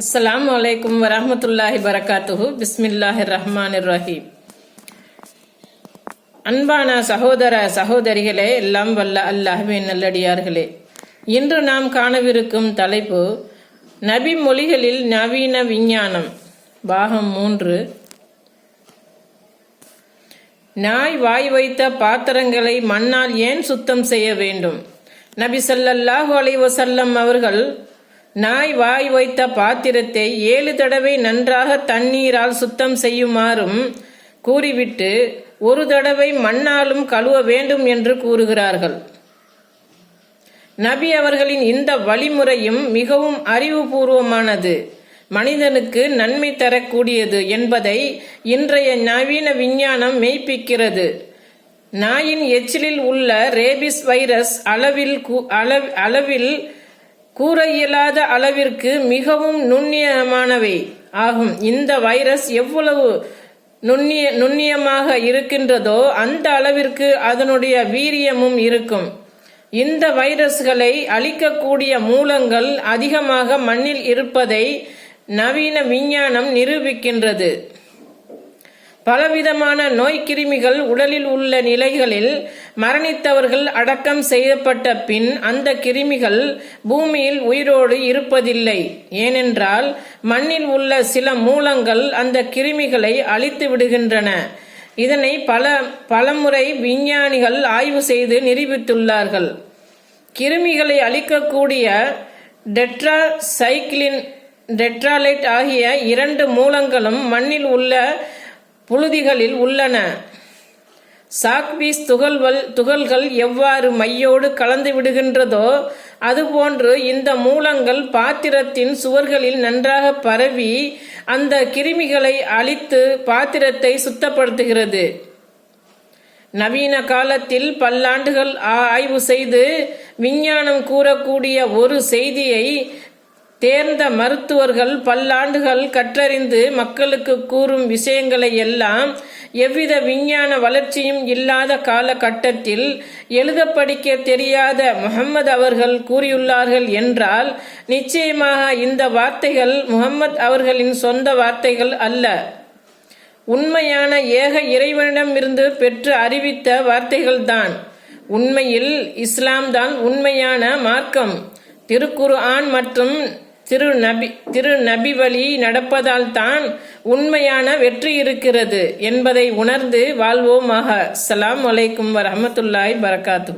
அஸ்லாம் அலைக்கும் வரமத்துல்லாஹி வரகாத்துஹு பிஸ்மில்லாஹி ரஹ்மான் ரஹீம் அன்பான சகோதர சகோதரிகளே எல்லாம் வல்ல அல்லாஹ்வின் நல்லடியார்களே. இன்று நாம் காணவிருக்கும் தலைப்பு நபி மொழிகளில் நவீன விஞ்ஞானம். பாகம் மூன்று. நாய் வாய் வைத்த பாத்திரங்களை மண்ணால் ஏன் சுத்தம் செய்ய வேண்டும்? நபி சல்லல்லாஹு அலைவசல்லம் அவர்கள் நாய் வாய் வைத்த பாத்திரத்தை ஏழு தடவை நன்றாக தண்ணீரால் சுத்தம் செய்யுமாறும் கூறிவிட்டு ஒரு தடவை மண்ணாலும் கழுவ வேண்டும் என்று கூறுகிறார்கள். நபி அவர்களின் இந்த வழிமுறையும் மிகவும் அறிவுபூர்வமானது. மனிதனுக்கு நன்மை தரக்கூடியது என்பதை இன்றைய நவீன விஞ்ஞானம் மெய்ப்பிக்கிறது. நாயின் எச்சிலில் உள்ள ரேபிஸ் வைரஸ் அளவில் கூ- அளவில் கூற இயலாத அளவிற்கு மிகவும் நுண்ணியமானவை ஆகும். இந்த வைரஸ் எவ்வளவு நுண்ணிய நுண்ணியமாக இருக்கின்றதோ அந்த அளவிற்கு அதனுடைய வீரியமும் இருக்கும். இந்த வைரஸ்களை அழிக்கக்கூடிய மூலங்கள் அதிகமாக மண்ணில் இருப்பதை நவீன விஞ்ஞானம் நிரூபிக்கின்றது. பலவிதமான நோய்க்கிருமிகள் உடலில் உள்ள நிலைகளில் மரணித்தவர்கள் அடக்கம் செய்யப்பட்ட பின் அந்த கிருமிகள் பூமியில் உயிரோடு இருப்பதில்லை. ஏனென்றால் மண்ணில் உள்ள சில மூலங்கள் அந்த கிருமிகளை அழித்து விடுகின்றன. இதனை பல பலமுறை விஞ்ஞானிகள் ஆய்வு செய்து நிரூபித்துள்ளார்கள். கிருமிகளை அழிக்கக்கூடிய டெட்ராசைக்ளின் டெட்ராலைட் ஆகிய இரண்டு மூலங்களும் மண்ணில் உள்ள புழுதிகளில் உள்ளன. சாக்பீஸ் துகள்வல் துகள்கள் எவ்வாறு மையோடு கலந்து விடுகின்றதோ அதுபோன்று இந்த மூலங்கள் பாத்திரத்தின் சுவர்களில் நன்றாக பரவி அந்த கிருமிகளை அழித்து பாத்திரத்தை சுத்தப்படுத்துகிறது. நவீன காலத்தில் பல்லாண்டுகள் ஆய்வு செய்து விஞ்ஞானம் கூறக்கூடிய ஒரு செய்தியை தேர்ந்த மருத்துவர்கள் பல்லாண்டுகள் கற்றறிந்து மக்களுக்கு கூறும் விஷயங்களை எல்லாம் எவ்வித விஞ்ஞான வளர்ச்சியும் இல்லாத காலகட்டத்தில் எழுத படிக்க தெரியாத முகம்மது அவர்கள் கூறியுள்ளார்கள் என்றால் நிச்சயமாக இந்த வார்த்தைகள் முகம்மது அவர்களின் சொந்த வார்த்தைகள் அல்ல. உண்மையான ஏக இறைவனிடமிருந்து பெற்று அறிவித்த வார்த்தைகள்தான் உண்மையில் இஸ்லாம் தான் உண்மையான மார்க்கம். திருக்குர் ஆண் மற்றும் திரு நபி திரு நபி வழி நடப்பதால் தான் உண்மையான வெற்றி இருக்கிறது என்பதை உணர்ந்து வாழ்வோமாக. அஸ்ஸலாமு அலைக்கும் வரமத்துல்லாய் பரகாத்து